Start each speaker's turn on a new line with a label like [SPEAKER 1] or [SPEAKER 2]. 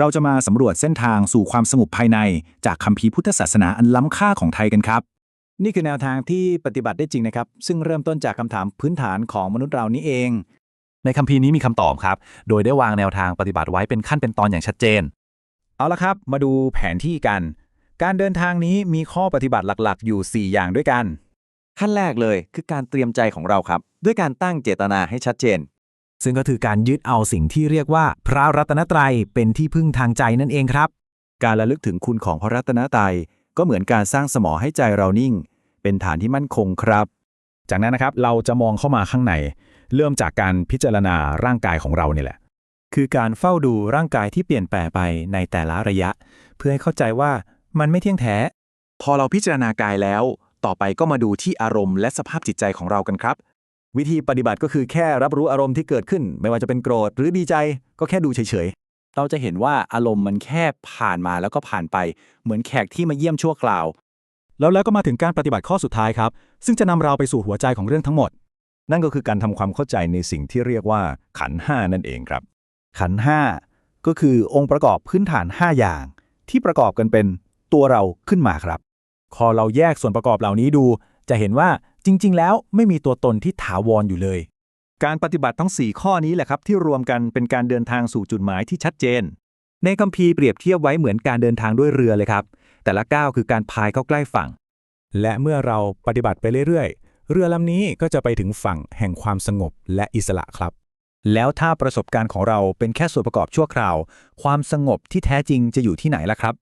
[SPEAKER 1] เราจะมาสำรวจเส้นทางสู่ความสงบภายใน จากคัมภีร์พุทธศาสนาอันล้ำค่าของไทยกันครับ
[SPEAKER 2] นี่คือแนวทางที่ปฏิบัติได้จริงนะครับ ซึ่งเริ่มต้นจากคำถามพื้นฐานของมนุษย์เรานี่เอง
[SPEAKER 3] ในคัมภีร์นี้มีคำตอบครับ โดยได้วางแนวทางปฏิบัติไว้เป็นขั้นเป็นตอนอย่างชัดเจน
[SPEAKER 2] เอาละครับ มาดูแผนที่กัน การเดินทางนี้มีข้อปฏิบัติหลักๆ อยู่ 4 อย่างด้วยกัน
[SPEAKER 4] ขั้นแรกเลยคือการเตรียมใจของเราครับ ด้วยการตั้งเจตนาให้ชัดเจน
[SPEAKER 5] ซึ่งก็คือการยึดเอาสิ่งที่เรียกว่าพระรัตนตรัยเป็นที่พึ่งทางใจนั่นเองครับ
[SPEAKER 4] การระลึกถึงคุณของพระรัตนตรัยก็เหมือนการสร้างสมอให้ใจเรานิ่ง เป็นฐานที่มั่นคงครับ
[SPEAKER 1] จากนั้นนะครับเราจะมองเข้ามาข้างใน เริ่มจากการพิจารณาร่างกายของเราเนี่ยแหละ
[SPEAKER 2] คือการเฝ้าดูร่างกายที่เปลี่ยนแปลงไปในแต่ละระยะ เพื่อให้เข้าใจว่ามันไม่เที่ยงแท้
[SPEAKER 4] พอเราพิจารณากายแล้ว ต่อไปก็มาดูที่อารมณ์และสภาพจิตใจของเรากันครับ
[SPEAKER 2] วิธีปฏิบัติก็คือแค่รับรู้อารมณ์ที่เกิดขึ้น ไม่ว่าจะเป็นโกรธหรือดีใจก็แค่ดูเฉยๆ เราจะเห็นว่าอารมณ์มันแค่ผ่านมาแล้วก็ผ่านไป เหมือนแขกที่มาเยี่ยมชั่วคราว
[SPEAKER 6] แล้วแล้วก็มาถึงการปฏิบัติข้อสุดท้ายครับ ซึ่งจะนำเราไปสู่หัวใจของเรื่องทั้งหมด
[SPEAKER 1] นั่นก็คือการทำความเข้าใจในสิ่งที่เรียกว่าขันธ์ห้านั่นเองครับ
[SPEAKER 2] ขันธ์ห้าก็คือองค์ประกอบพื้นฐาน 5 อย่าง ที่ประกอบกันเป็นตัวเราขึ้นมาครับ พอเราแยกส่วนประกอบเหล่านี้ดู จะเห็นว่า จริง ๆ แล้วไม่มีตัวตนที่ถาวรอยู่เลย การปฏิบัติทั้ง 4 ข้อนี้แหละครับที่รวมกันเป็นการเดินทางสู่จุดหมายที่ชัดเจน ในคัมภีร์เปรียบเทียบไว้เหมือนการเดินทางด้วยเรือเลยครับ แต่ละก้าวคือการพายเข้าใกล้ฝั่ง
[SPEAKER 6] และเมื่อเราปฏิบัติไปเรื่อยๆ เรือลำนี้ก็จะไปถึงฝั่งแห่งความสงบและอิสระครับ
[SPEAKER 2] แล้วถ้าประสบการณ์ของเราเป็นแค่ส่วนประกอบชั่วคราว ความสงบที่แท้จริงจะอยู่ที่ไหนล่ะครับ